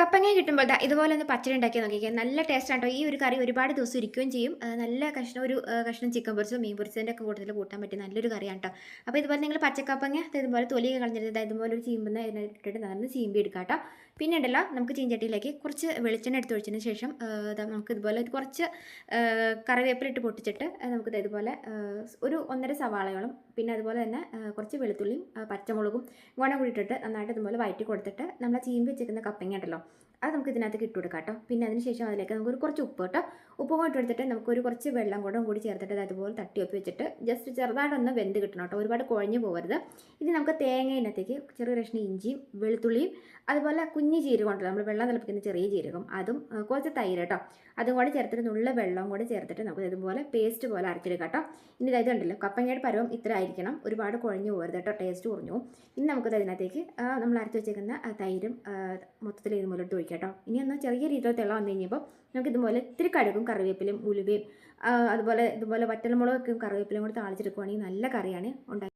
കപ്പങ്ങ കിട്ടുമ്പോൾ ദാ ഇതുപോലെ ഒന്ന് പച്ചടി ഉണ്ടാക്കി നോക്കിക്കാം. നല്ല ടേസ്റ്റ് ആട്ടോ. ഈ ഒരു കറി ഒരുപാട് ദിവസം ഇരിക്കുകയും ചെയ്യും. നല്ല കഷ്ണം ഒരു കഷ്ണം ചിക്കൻ പൊരിച്ചോ മീൻ പൊരിച്ചതിന്റെ ഒക്കെ കൂട്ടത്തിൽ കൂട്ടാൻ പറ്റിയ നല്ലൊരു കറിയാണ് കേട്ടോ അപ്പോൾ ഇതുപോലെ നിങ്ങൾ പച്ചക്കപ്പങ്ങ ഇതുപോലെ തൊലിയൊക്കെ കളഞ്ഞിട്ട് ഇതുപോലെ ഒരു ചീമ്പുന്ന ഇട്ടിട്ട് നല്ല ചീമ്പി എടുക്കാം കേട്ടോ പിന്നെ ഉണ്ടല്ലോ നമുക്ക് ചീഞ്ചട്ടിയിലേക്ക് കുറച്ച് വെളിച്ചെണ്ണ എടുത്ത് ഒഴിച്ചതിന് ശേഷം നമുക്ക് ഇതുപോലെ കുറച്ച് കറിവേപ്പിലിട്ട് പൊട്ടിച്ചിട്ട് നമുക്ക് ഇതുപോലെ ഒരു ഒന്നര സവാളകളും പിന്നെ അതുപോലെ തന്നെ കുറച്ച് വെളുത്തുള്ളിയും പച്ചമുളകും ഗുണം കൂടിയിട്ടിട്ട് നന്നായിട്ട് ഇതുപോലെ വയറ്റി കൊടുത്തിട്ട് നമ്മൾ ചീമ്പി വെച്ചിരിക്കുന്ന കപ്പങ്ങ ഉണ്ടല്ലോ അത് നമുക്ക് ഇതിനകത്ത് ഇട്ട് കൊടുക്കാം കേട്ടോ പിന്നെ അതിന് ശേഷം അതിലേക്ക് നമുക്കൊരു കുറച്ച് ഉപ്പ് കേട്ടോ ഉപ്പ് കൂടി എടുത്തിട്ട് നമുക്കൊരു കുറച്ച് വെള്ളം കൂടെ കൂടി ചേർത്തിട്ട് അതുപോലെ തട്ടി ഒപ്പി വെച്ചിട്ട് ജസ്റ്റ് ചെറുതായിട്ടൊന്ന് വെന്ത് കിട്ടണം കേട്ടോ ഒരുപാട് കുഴഞ്ഞു പോകരുത് ഇനി നമുക്ക് തേങ്ങയിനകത്തേക്ക് ചെറിയ കഷ്ണം ഇഞ്ചിയും വെളുത്തുള്ളിയും അതുപോലെ കുഞ്ഞു ജീരകം ഉണ്ടല്ലോ നമ്മൾ വെള്ളം തിളപ്പിക്കുന്ന ചെറിയ ജീരകം അതും കുറച്ച് തൈര് കേട്ടോ അതും കൂടി ചേർത്തിട്ട് നുള്ള വെള്ളം കൂടി ചേർത്തിട്ട് നമുക്ക് ഇതുപോലെ പേസ്റ്റ് പോലെ അരച്ചെടുക്കാം കേട്ടോ ഇനി ഇതായത് ഉണ്ടല്ലോ കപ്പങ്ങയുടെ പരവും ഇത്ര ആയിരിക്കണം. ഒരുപാട് കുഴഞ്ഞു പോകരുത് കേട്ടോ ടേസ്റ്റ് കുറഞ്ഞു. ഇനി നമുക്കത് അതിനകത്തേക്ക് നമ്മൾ അരച്ച് വെച്ചേക്കുന്ന തൈരും മൊത്തത്തിൽ ഇട്ട് ഒഴിക്കാം കേട്ടോ ഇനി ഒന്ന് ചെറിയ രീതിയിൽ തിള വന്നു കഴിഞ്ഞപ്പോൾ നമുക്ക് ഇതുപോലെ ഇത്തിരി കടുകും കറിവേപ്പിലും ഉലുവയും അതുപോലെ ഇതുപോലെ വറ്റൽമുളകൊക്കെ കറിവേപ്പിലും കൂടി താളിച്ചെടുക്കുവാണെങ്കിൽ നല്ല കറിയാണ്. ഉണ്ടാക്കി